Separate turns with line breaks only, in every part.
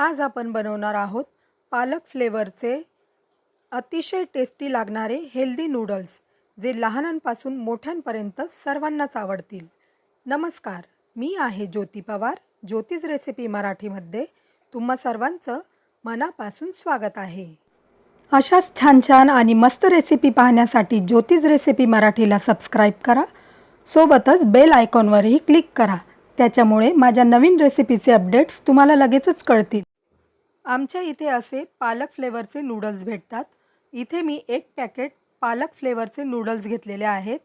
आज आपण बनवणार आहोत पालक फ्लेवरचे अतिशय टेस्टी लागणारे हेल्दी नूडल्स जे लहानांपासून मोठ्यांपर्यंत सर्वांनाच आवडतील. नमस्कार मी आहे ज्योती पवार ज्योतिष रेसिपी मराठीमध्ये. तुम्हा सर्वांचं मनापासून स्वागत आहे. अशाच छान छान आणि मस्त रेसिपी पाहण्यासाठी ज्योतिष रेसिपी मराठीला सबस्क्राईब करा. सोबतच बेल आयकॉनवरही क्लिक करा. त्याच्यामुळे माझ्या नवीन रेसिपीचे अपडेट्स तुम्हाला लगेचच कळतील. आमच्या इथे असे पालक फ्लेवरचे नूडल्स भेटतात. इथे मी एक पॅकेट पालक फ्लेवरचे नूडल्स घेतलेले आहेत.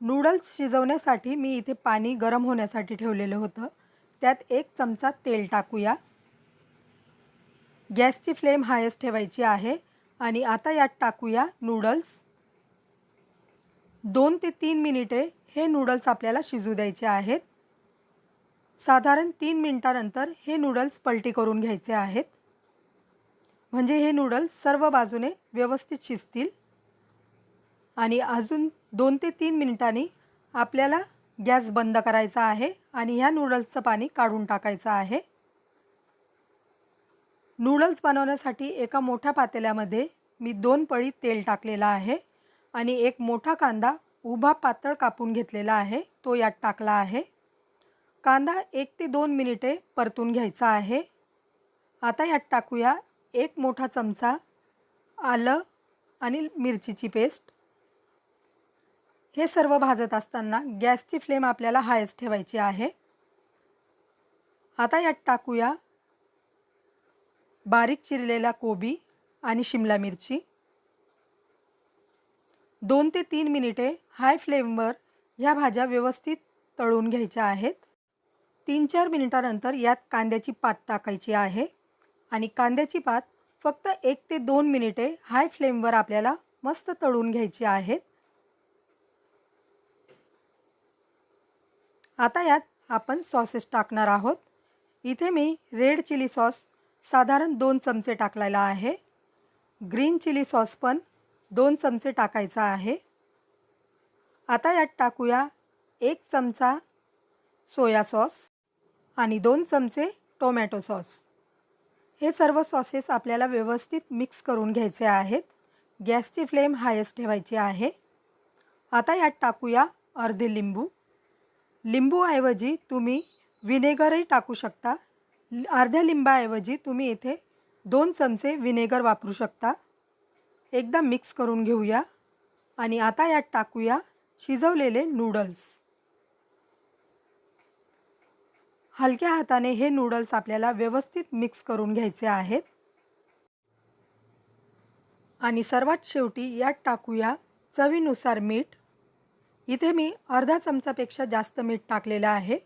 नूडल्स शिजवण्यासाठी मी इथे पाणी गरम होण्यासाठी ठेवलेलं होतं. त्यात एक चमचा तेल टाकूया. गॅसची फ्लेम हायस्ट ठेवायची आहे आणि आता यात टाकूया नूडल्स. दोन ते तीन मिनिटे हे नूडल्स आपल्याला शिजू द्यायचे आहेत. साधारण तीन मिनटानंतर हे नूडल्स पलटी करून घ्यायचे आहेत. म्हणजे हे नूडल्स सर्व बाजूने व्यवस्थित शिजतील. आणि अजून दोन ते तीन मिनिटांनी आपल्याला गॅस बंद करायचा आहे आणि ह्या नूडल्सचं पाणी काढून टाकायचं आहे. नूडल्स बनवण्यासाठी एका मोठ्या पातेल्यामध्ये मी दोन पळी तेल टाकलेलं आहे आणि एक मोठा कांदा उभा पातळ कापून घेतलेला आहे तो यात टाकला आहे. कांदा एक ते दोन मिनिटे परतून घ्यायचा आहे. आता यात टाकूया एक मोठा चमचा आलं आणि मिरचीची पेस्ट. हे सर्व भाजत असताना गॅसची फ्लेम आपल्याला हायच ठेवायची आहे. आता यात टाकूया बारीक चिरलेला कोबी आणि शिमला मिरची. दोन ते तीन मिनिटे हाय फ्लेमवर ह्या भाज्या व्यवस्थित तळून घ्यायच्या आहेत. तीन चार मिनिटानंतर यात कांद्याची पात टाकायची आहे. आणि कांद्याची पात फक्त एक ते दोन मिनिटे हाय फ्लेमवर आपल्याला मस्त तळून घ्यायची आहेत आता यात आपण सॉसेस टाकणार आहोत. इथे मी रेड चिली सॉस साधारण दोन चमचे टाकलेला आहे. ग्रीन चिली सॉस पण दोन चमचे टाकायचा आहे. आता यात टाकूया एक चमचा सोया सॉस आणि दोन चमचे टोमॅटो सॉस हे सर्व सॉसेस आपल्याला व्यवस्थित मिक्स करून घ्यायचे आहेत. गॅसची फ्लेम हायस्ट ठेवायची आहे. आता यात टाकूया अर्धे लिंबू. लिंबूऐवजी तुम्ही विनेगरही टाकू शकता. अर्ध्या लिंबाऐवजी तुम्ही इथे दोन चमचे विनेगर वापरू शकता. एकदा मिक्स करून घेऊया. आणि आता यात टाकूया शिजवलेले नूडल्स. हलक्या हाताने हे नूडल्स आपल्याला व्यवस्थित मिक्स करून घ्यायचे आहेत. आणि सर्वात शेवटी यात टाकूया चवीनुसार मीठ. इथे मी अर्धा चमचापेक्षा जास्त मीठ टाकलेलं आहे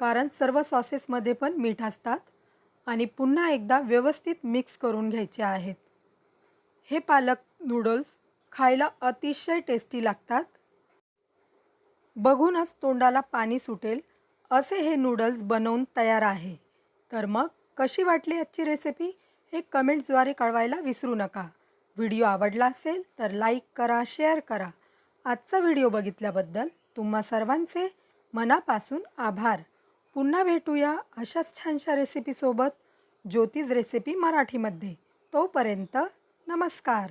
कारण सर्व सॉसेसमध्ये पण मीठ असतात आणि पुन्हा एकदा व्यवस्थित मिक्स करून घ्यायचे आहेत. हे पालक नूडल्स खायला अतिशय टेस्टी लागतात. बघूनच तोंडाला पाणी सुटेल असे हे नूडल्स बनवून तयार आहे. तर मग कशी वाटली आजची रेसिपी हे कमेंट्सद्वारे कळवायला विसरू नका. व्हिडिओ आवडला असेल तर लाईक करा शेअर करा. आजचा व्हिडिओ बघितल्याबद्दल तुम्हा सर्वांचे मनापासून आभार. पुन्हा भेटूया अशाच छानशा रेसिपीसोबत ज्योतिष रेसिपी मराठीमध्ये. तोपर्यंत नमस्कार.